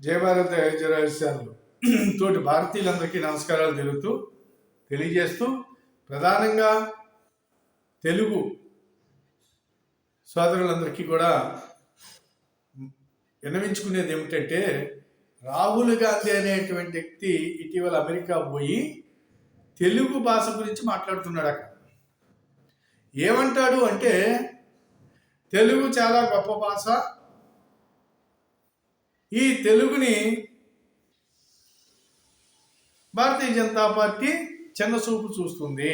జయ భారత్ తోటి భారతీయులందరికీ నమస్కారాలు తెలుపుతూ తెలియజేస్తూ ప్రధానంగా తెలుగు సోదరులందరికీ కూడా విన్నవించుకునేది ఏమిటంటే రాహుల్ గాంధీ అనేటువంటి వ్యక్తి ఇటీవల అమెరికా పోయి తెలుగు భాష గురించి మాట్లాడుతున్నాడు అక్కడ ఏమంటాడు అంటే తెలుగు చాలా గొప్ప భాష ఈ తెలుగుని భారతీయ జనతా పార్టీ చిన్న చూపు చూస్తుంది.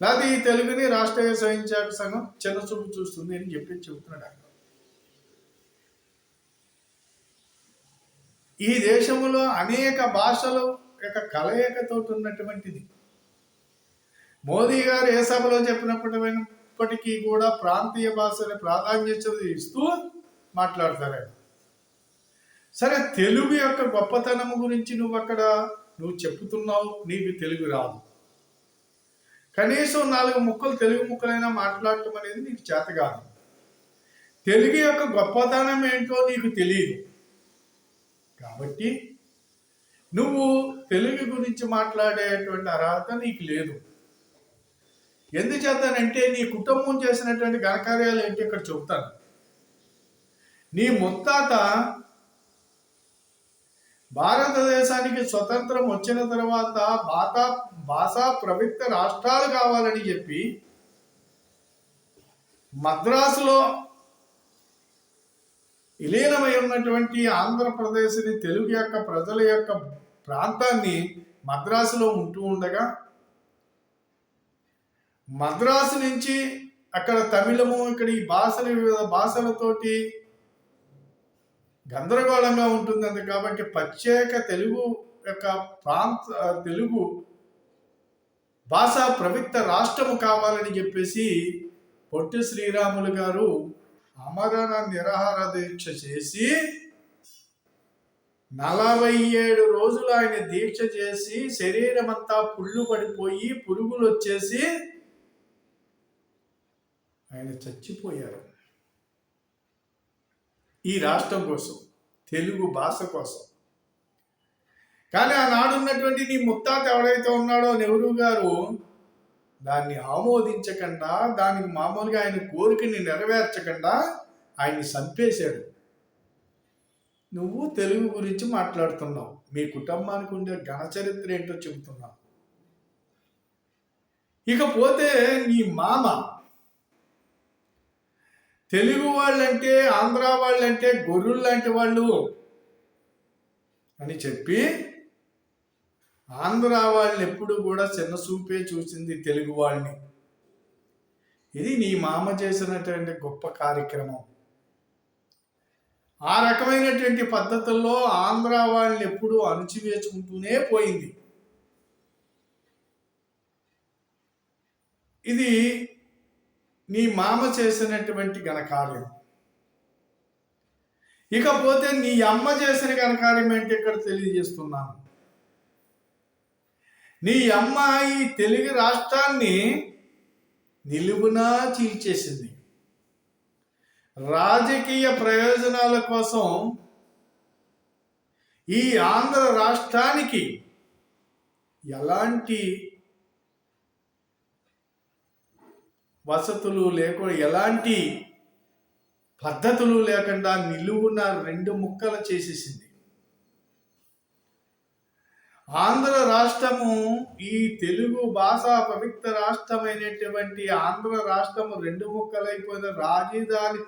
లేకపోతే ఈ తెలుగుని రాష్ట్రీయ స్వయంసేవక సంఘం చిన్న చూపు చూస్తుంది అని చెప్పి చెబుతున్నాడు అక్కడ ఈ దేశంలో అనేక భాషలు యొక్క కలయికతో ఉన్నటువంటిది. మోదీ గారు ఏ సభలో చెప్పినప్పటికీ కూడా ప్రాంతీయ భాషని ప్రాధాన్యత ఇస్తూ మాట్లాడతారు ఆయన. సరే తెలుగు యొక్క గొప్పతనం గురించి నువ్వు అక్కడ నువ్వు చెప్తున్నావు నీకు తెలుగు రాదు. కనీసం నాలుగు ముక్కలు తెలుగు ముక్కలైనా మాట్లాడటం అనేది నీకు చేత కాదు. తెలుగు యొక్క గొప్పతనం ఏంటో నీకు తెలియదు. కాబట్టి నువ్వు తెలుగు గురించి మాట్లాడేటువంటి అర్హత నీకు లేదు. ఎందుచేతనంటే నీ కుటుంబం చేసినటువంటి ఘనకార్యాలు ఏంటి ఇక్కడ చెబుతాను. నీ ముత్తాత భారతదేశానికి స్వతంత్రం వచ్చిన తర్వాత భాషా భాషా ప్రవిక్త రాష్ట్రాలు కావాలని చెప్పి మద్రాసులో విలీనమై ఉన్నటువంటి ఆంధ్రప్రదేశ్ని తెలుగు యొక్క ప్రజల యొక్క ప్రాంతాన్ని మద్రాసులో ఉంటూ ఉండగా మద్రాసు నుంచి అక్కడ తమిళము ఇక్కడ ఈ భాషలు వివిధ భాషలతోటి గందరగోళంగా ఉంటుంది కాబట్టి ప్రత్యేక తెలుగు యొక్క ప్రాంత తెలుగు భాషా ప్రవిక్త రాష్ట్రము కావాలని చెప్పేసి పొట్టి శ్రీరాములు గారు అమరణ నిరాహార దీక్ష చేసి నలభై ఏడు రోజులు ఆయన దీక్ష చేసి శరీరం అంతా పుళ్ళు పడిపోయి పురుగులు వచ్చేసి ఆయన చచ్చిపోయారు. ఈ రాష్ట్రం కోసం తెలుగు భాష కోసం. కానీ ఆనాడు ఉన్నటువంటి నీ ముత్తాత ఎవడైతే ఉన్నాడో నెహ్రూ గారు దాన్ని ఆమోదించకుండా దానికి మామూలుగా ఆయన కోరికని నెరవేర్చకుండా ఆయన్ని చంపేశాడు. నువ్వు తెలుగు గురించి మాట్లాడుతున్నావు. మీ కుటుంబానికి ఉండే ఘన చరిత్ర ఏంటో చెబుతున్నావు ఇకపోతే నీ మామ తెలుగు వాళ్ళంటే ఆంధ్ర వాళ్ళంటే గొర్రెలు లాంటి వాళ్ళు అని చెప్పి ఆంధ్ర వాళ్ళని ఎప్పుడు కూడా చిన్న చూపే చూసింది తెలుగు వాళ్ళని. ఇది నీ మామ చేసినటువంటి గొప్ప కార్యక్రమం. ఆ రకమైనటువంటి పద్ధతుల్లో ఆంధ్ర వాళ్ళని ఎప్పుడూ అణచివేచుకుంటూనే పోయింది. ఇది నీ మామ చేసినటువంటి ఘనకార్యం. ఇకపోతే నీ అమ్మ చేసిన ఘనకార్యం ఏంటి ఇక్కడ తెలియజేస్తున్నాను. నీ అమ్మ ఈ తెలుగు రాష్ట్రాన్ని నిలువునా చీల్చేసింది. రాజకీయ ప్రయోజనాల కోసం ఈ ఆంధ్ర రాష్ట్రానికి ఎలాంటి వసతులు లేకుండా ఎలాంటి పద్ధతులు లేకుండా నిలువున రెండు ముక్కలు చేసేసింది. ఆంధ్ర రాష్ట్రము ఈ తెలుగు భాష పవిత్ర రాష్ట్రమైనటువంటి ఆంధ్ర రాష్ట్రము రెండు ముక్కలైపోయిన రాజధాని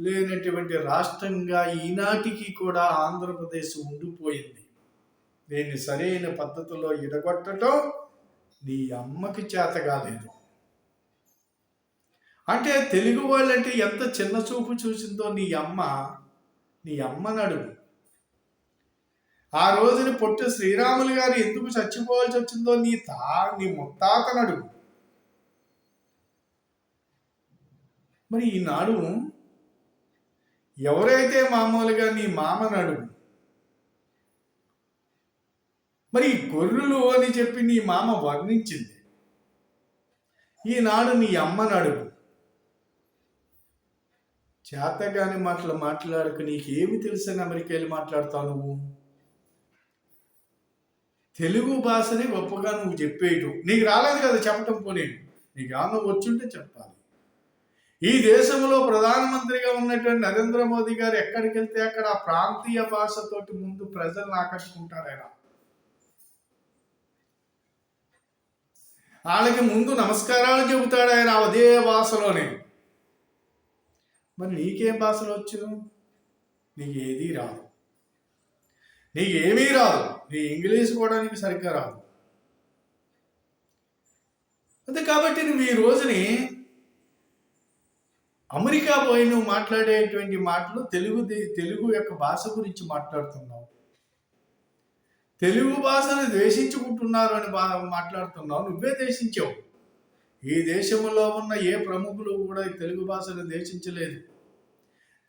లేనటువంటి రాష్ట్రంగా ఈనాటికి కూడా ఆంధ్రప్రదేశ్ ఉండిపోయింది. దీన్ని సరైన పద్ధతిలో ఇడగొట్టడం నీ అమ్మకి చేత కాలేదు. అంటే తెలుగు వాళ్ళంటే ఎంత చిన్న చూపు చూసిందో నీ అమ్మ నీ అమ్మని అడుగు ఆ రోజున పొట్టి శ్రీరాములు గారు ఎందుకు చచ్చిపోవాల్సి వచ్చిందో నీ తా నీ ముత్తాతనడు మరి ఈనాడు ఎవరైతే మామూలుగా నీ మామని అడుగు మరి గొర్రెలు అని చెప్పి నీ మామ వర్ణించింది. ఈనాడు నీ అమ్మని అడుగు చేతగాని మాటలు మాట్లాడక నీకేమి తెలుసని అమెరికా వెళ్ళి మాట్లాడతావు నువ్వు? తెలుగు భాషని గొప్పగా నువ్వు చెప్పేయటం నీకు రాలేదు కదా చెప్పటం పోనీ. నీకు ఏమన్నా వచ్చుంటే చెప్పాలి. ఈ దేశంలో ప్రధానమంత్రిగా ఉన్నటువంటి నరేంద్ర మోదీ గారు ఎక్కడికి వెళ్తే అక్కడ ఆ ప్రాంతీయ భాషతోటి ముందు ప్రజలను ఆకట్టుకుంటారు ఆయన. వాళ్ళకి ముందు నమస్కారాలు చెబుతాడు ఆయన అదే భాషలోనే. మరి నీకేం భాషలు వచ్చు నీకు ఏది రాదు. నీకు ఏమీ రాదు. నీ ఇంగ్లీష్ కూడా నీకు సరిగ్గా రాదు. అంతే కాబట్టి నువ్వు ఈ రోజుని అమెరికా పోయి నువ్వు మాట్లాడేటువంటి మాటలు తెలుగు దే- తెలుగు యొక్క భాష గురించి మాట్లాడుతున్నావు. తెలుగు భాషను ద్వేషించుకుంటున్నారు అని బా మాట్లాడుతున్నావు. నువ్వే ద్వేషించావు. ఈ దేశంలో ఉన్న ఏ ప్రముఖులు కూడా తెలుగు భాషను ద్వేషించలేదు.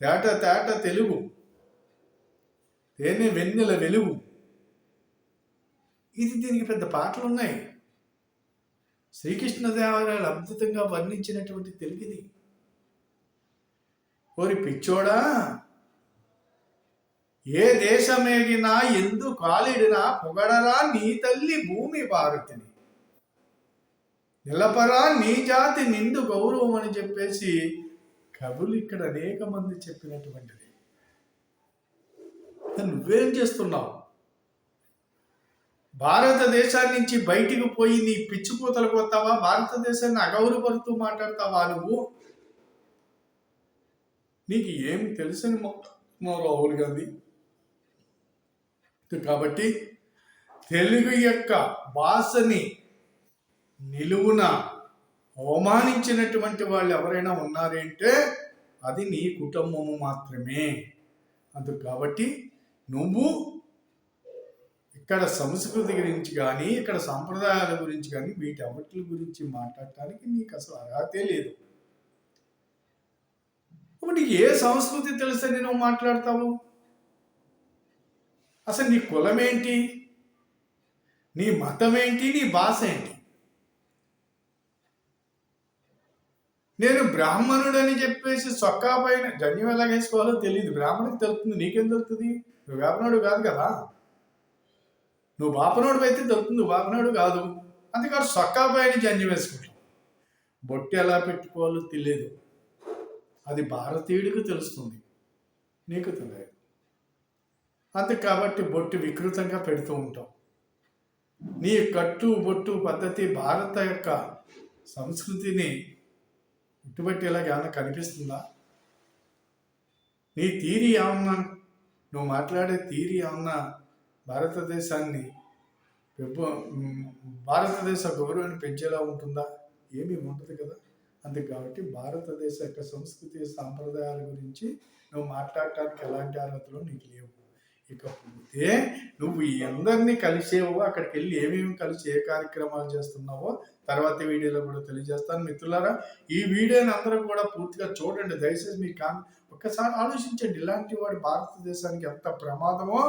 తేట తేట తెలుగు. తేనె వెన్నెల వెలుగు. ఇది దీనికి పెద్ద పాటలు ఉన్నాయి శ్రీకృష్ణదేవరాయలు అద్భుతంగా వర్ణించినటువంటి తెలుగుది. ఓరి పిచ్చోడా! ఏ దేశమేగినా ఎందు కాలిడినా పొగడరా నీ తల్లి భూమి భారతిని నిలపరా నీ జాతి నిండు గౌరవం అని చెప్పేసి కవులు ఇక్కడ అనేక మంది చెప్పినటువంటిది. నువ్వేం చేస్తున్నావు? భారతదేశాన్ని నుంచి బయటికి పోయి నీ పిచ్చిపోతలకు వస్తావా భారతదేశాన్ని అగౌరవపడుతూ మాట్లాడతావా నువ్వు? నీకు ఏం తెలుసని రాహుల్ గాంధీ? కాబట్టి తెలుగు యొక్క భాషని నిలువున అవమానించినటువంటి వాళ్ళు ఎవరైనా ఉన్నారంటే అది నీ కుటుంబము మాత్రమే. అందుకు కాబట్టి నువ్వు ఇక్కడ సంస్కృతి గురించి కానీ ఇక్కడ సంప్రదాయాల గురించి కానీ వీటన్నిటి గురించి మాట్లాడటానికి నీకు అసలు అర్హతే లేదు. ఇప్పుడు ఏ సంస్కృతి తెలుసని నువ్వు మాట్లాడతావు? అసలు నీ కులం ఏంటి నీ మతం ఏంటి నీ భాష ఏంటి? నేను బ్రాహ్మణుడని చెప్పేసి సొక్కా పైన జన్యం ఎలా వేసుకోవాలో తెలియదు బ్రాహ్మణుడికి తెలుస్తుంది నీకేం తెలుస్తుంది? నువ్వు బ్రాహ్మణుడు కాదు కదా. నువ్వు బాపనోడు అయితే తెలుస్తుంది నువ్వు బాపనోడు కాదు. అందుకని సొక్కా పైన జన్యం వేసుకుంటావు బొట్టు ఎలా పెట్టుకోవాలో తెలియదు అది భారతీయుడికి తెలుస్తుంది నీకు తెలియదు. అంతే కాబట్టి బొట్టు వికృతంగా పెడుతూ ఉంటాం. నీ కట్టు బొట్టు పద్ధతి భారత యొక్క సంస్కృతిని ఇటుబట్టేలాగా ఏమైనా కనిపిస్తుందా? నీ తీరి ఏమన్నా నువ్వు మాట్లాడే తీరి ఏమన్నా భారతదేశాన్ని భారతదేశ గౌరవాన్ని పెంచేలా ఉంటుందా? ఏమీ ఉండదు కదా. అందుకు కాబట్టి భారతదేశ యొక్క సంస్కృతి సాంప్రదాయాల గురించి నువ్వు మాట్లాడటానికి ఎలాంటి అర్హతలు నీకు లేవు. ఇకపోతే నువ్వు అందరినీ కలిసేవో అక్కడికి వెళ్ళి ఏమేమి కలిసి ఏ కార్యక్రమాలు చేస్తున్నావో తర్వాత వీడియోలో కూడా తెలియజేస్తాను. మిత్రులారా ఈ వీడియోని అందరూ కూడా పూర్తిగా చూడండి. దయచేసి మీ కా ఒక్కసారి ఆలోచించండి. ఇలాంటి వాడు భారతదేశానికి ఎంత ప్రమాదమో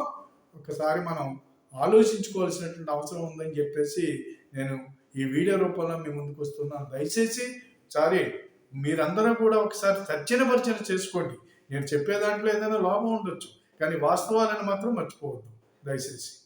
ఒకసారి మనం ఆలోచించుకోవాల్సినటువంటి అవసరం ఉందని చెప్పేసి నేను ఈ వీడియో రూపంలో మీ ముందుకు వస్తున్నాను. దయచేసి సారీ మీరందరూ కూడా ఒకసారి తర్జన చేసుకోండి. నేను చెప్పే దాంట్లో ఏదైనా లోపం ఉండొచ్చు. కానీ వాస్తవాలను మాత్రం మర్చిపోవద్దు. దయచేసి.